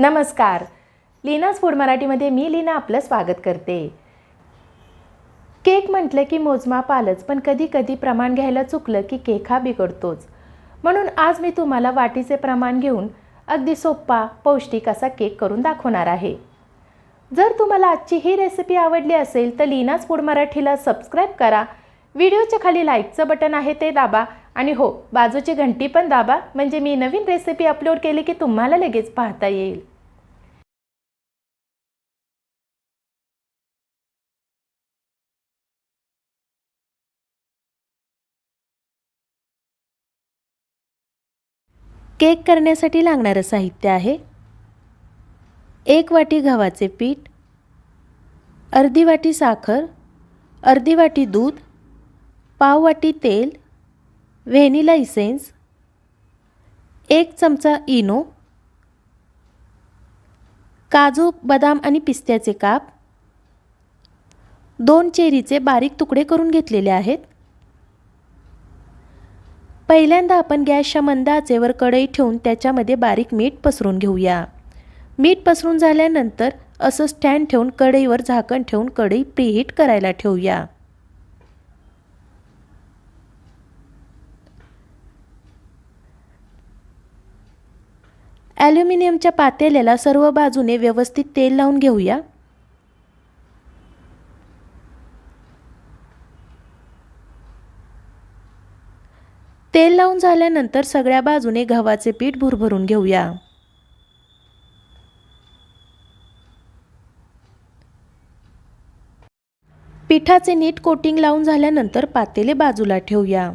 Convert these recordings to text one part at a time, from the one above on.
नमस्कार. लीनाज फूड मराठीमध्ये मी लीना आपलं स्वागत करते. केक म्हटलं की मोजमाप आलंच पण कधी कधी प्रमाण घ्यायला चुकलं की केक हा बिघडतोच. म्हणून आज मी तुम्हाला वाटीचे प्रमाण घेऊन अगदी सोप्पा पौष्टिक असा केक करून दाखवणार आहे. जर तुम्हाला आजची ही रेसिपी आवडली असेल तर लीनाज फूड मराठीला सबस्क्राईब करा. व्हिडिओच्या खाली लाईकचं बटन आहे ते दाबा. आणि हो बाजूची घंटी पण दाबा. म्हणजे मी नवीन रेसिपी अपलोड केली की तुम्हाला लगेच पाहता येईल. केक करण्यासाठी लागणारं साहित्य आहे. एक वाटी गव्हाचे पीठ अर्धी वाटी साखर अर्धी वाटी दूध पाव वाटी तेल व्हॅनिला इसेन्स एक चमचा इनो काजू बदाम आणि पिस्त्याचे काप दोन चेरीचे बारीक तुकडे करून घेतलेले आहेत. पहिल्यांदा आपण गॅसच्या मंद आचेवर कढई ठेवून त्याच्यामध्ये बारीक मीठ पसरून घेऊया. मीठ पसरून झाल्यानंतर असं स्टँड ठेवून कढईवर झाकण ठेवून कढई प्रीहीट करायला ठेवूया. ॲल्युमिनियमच्या पातेल्याला सर्व बाजूने व्यवस्थित तेल लावून घेऊया. तेल लावून झाल्यानंतर सगळ्या बाजूने गव्हाचे पीठ भुरभरून घेऊया. पिठाचे नीट कोटिंग लावून झाल्यानंतर पातेले बाजूला ठेवूया.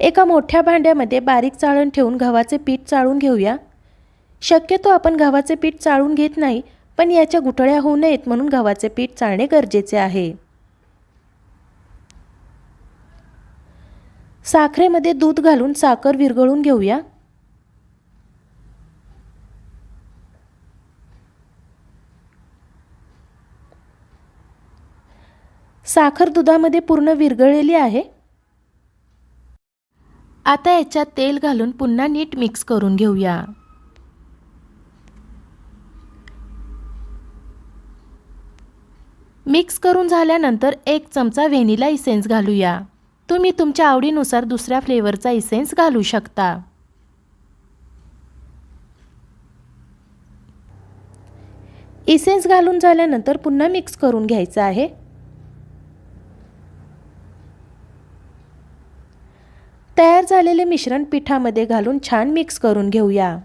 एका मोठ्या भांड्यामध्ये बारीक चाळण ठेवून गव्हाचे पीठ चाळून घेऊया. शक्यतो आपण गव्हाचे पीठ चाळून घेत नाही पण याच्या गुठळ्या होऊ नयेत म्हणून गव्हाचे पीठ चाळणे गरजेचे आहे. साखरेमध्ये दूध घालून साखर विरघळून घेऊया. साखर दुधामध्ये पूर्ण विरघळलेली आहे. आता याच्यात तेल घालून पुन्हा नीट मिक्स करून घेऊया. मिक्स करून झाल्यानंतर एक चमचा व्हेनिला इसेन्स घालूया. तुम्ही तुमच्या आवडीनुसार दुसऱ्या फ्लेवरचा इसेन्स घालू शकता. इसेन्स घालून झाल्यानंतर पुन्हा मिक्स करून घ्यायचं आहे. तयार झालेले मिश्रण पिठामध्ये घालून छान मिक्स करून घेऊया.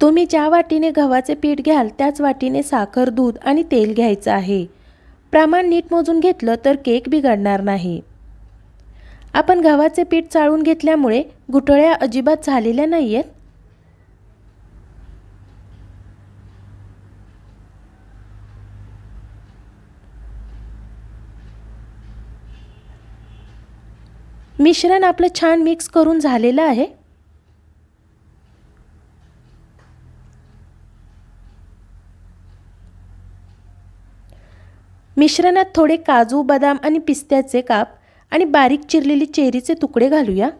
तुम्ही ज्या वाटीने गव्हाचे पीठ घ्याल त्याच वाटीने साखर दूध आणि तेल घ्यायचं आहे. प्रमाण नीट मोजून घेतलं तर केक बिघडणार नाही. आपण गव्हाचे पीठ चाळून घेतल्यामुळे गुठळ्या अजिबात झालेल्या नाही आहेत मिश्रण आपलं छान मिक्स करून झालेलं आहे. मिश्रणात थोडे काजू बदाम आणि पिस्त्याचे काप आणि बारीक चिरलेली चेरीचे तुकडे घालूया.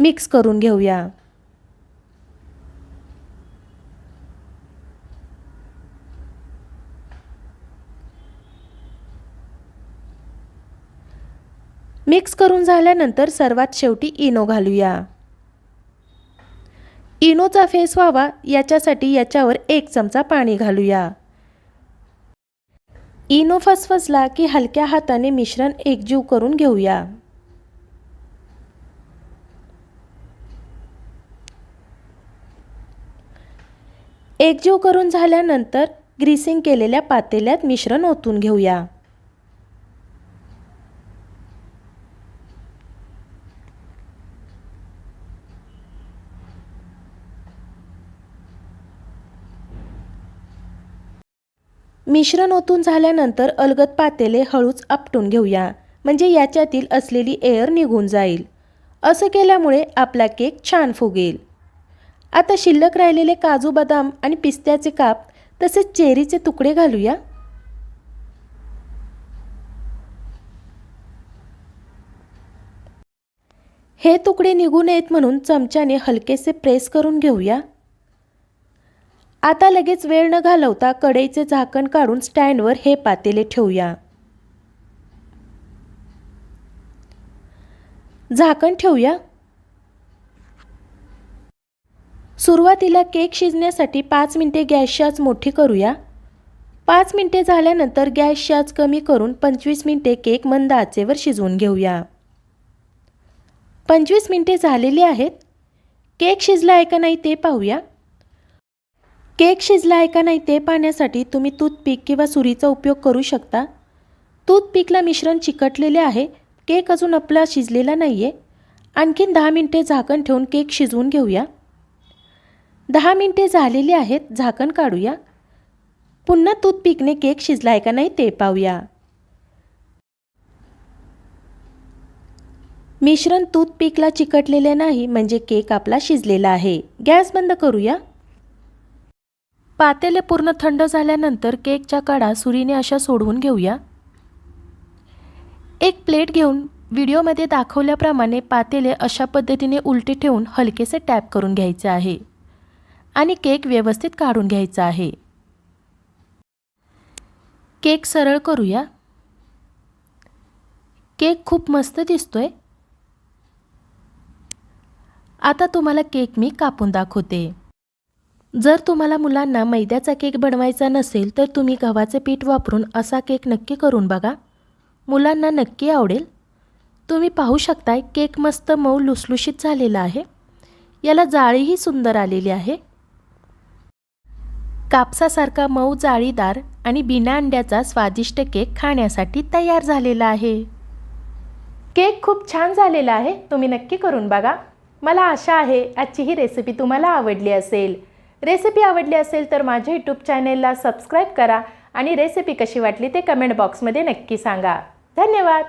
मिक्स करून घेऊया. मिक्स करून झाल्यानंतर सर्वात शेवटी इनो घालूया. इनोचा फेस व्हावा याच्यासाठी याच्यावर एक चमचा पाणी घालूया. इनो फसफसला की हलक्या हाताने मिश्रण एकजीव करून घेऊया. एकजीव करून झाल्यानंतर ग्रीसिंग केलेल्या पातेल्यात मिश्रण ओतून घेऊया. मिश्रण ओतून झाल्यानंतर अलगद पातेले हळूच आपटून घेऊया. म्हणजे याच्यातील असलेली एअर निघून जाईल. असं केल्यामुळे आपला केक छान फुगेल. आता शिल्लक राहिलेले काजू बदाम आणि पिस्त्याचे काप तसेच चेरीचे तुकडे घालूया. हे तुकडे निघू नयेत म्हणून चमच्याने हलकेसे प्रेस करून घेऊया. आता लगेच वेळ न घालवता कढईचे झाकण काढून स्टँडवर हे पातेले ठेवूया. झाकण ठेवूया. सुरुवातीला केक शिजण्यासाठी पाच मिनटे गॅसच्याच मोठी करूया. पाच मिनटे झाल्यानंतर गॅसच्याच कमी करून पंचवीस मिनटे केक मंद आचेवर शिजवून घेऊया. पंचवीस मिनटे झालेली आहेत. केक शिजला आहे का नाही ते पाहूया. केक शिजला आहे का नाही ते पाहण्यासाठी तुम्ही तूथपीक किंवा सुरीचा उपयोग करू शकता. तूथपीकला मिश्रण चिकटलेले आहे. केक अजून आपला शिजलेला नाही आहे आणखीन दहा मिनटे झाकण ठेवून केक शिजवून घेऊया. दहा मिनटे झालेली आहेत. झाकण काढूया. पुन्हा तूथपीकने केक शिजला आहे का नाही ते पाहूया. मिश्रण तूथपीकला चिकटलेले नाही म्हणजे केक आपला शिजलेला आहे. गॅस बंद करूया. पातेले पूर्ण थंड झाल्यानंतर केकच्या कडा सुरीने अशा सोडवून घेऊया. एक प्लेट घेऊन व्हिडिओमध्ये दाखवल्याप्रमाणे पातेले अशा पद्धतीने उलटे ठेवून हलकेसे टॅप करून घ्यायचे आहे आणि केक व्यवस्थित काढून घ्यायचा आहे. केक सरळ करूया. केक खूप मस्त दिसतोय. आता तुम्हाला केक मी कापून दाखवते. जर तुम्हाला मुलांना मैद्याचा केक बनवायचा नसेल तर तुम्ही गव्हाचे पीठ वापरून असा केक नक्की करून बघा. मुलांना नक्की आवडेल. तुम्ही पाहू शकताय केक मस्त मऊ लुसलुशीत झालेला आहे. याला जाळीही सुंदर आलेली आहे. कापसासारखा मऊ जाळीदार आणि बिना अंड्याचा स्वादिष्ट केक खाण्यासाठी तयार झालेला आहे. केक खूप छान झालेला आहे तुम्ही नक्की करून बघा. मला आशा आहे आजची ही रेसिपी तुम्हाला आवडली असेल. रेसिपी आवडली असेल तर माझ्या यूट्यूब चॅनेलला सबस्क्राईब करा आणि रेसिपी कशी वाटली ते कमेंट बॉक्समध्ये नक्की सांगा. धन्यवाद.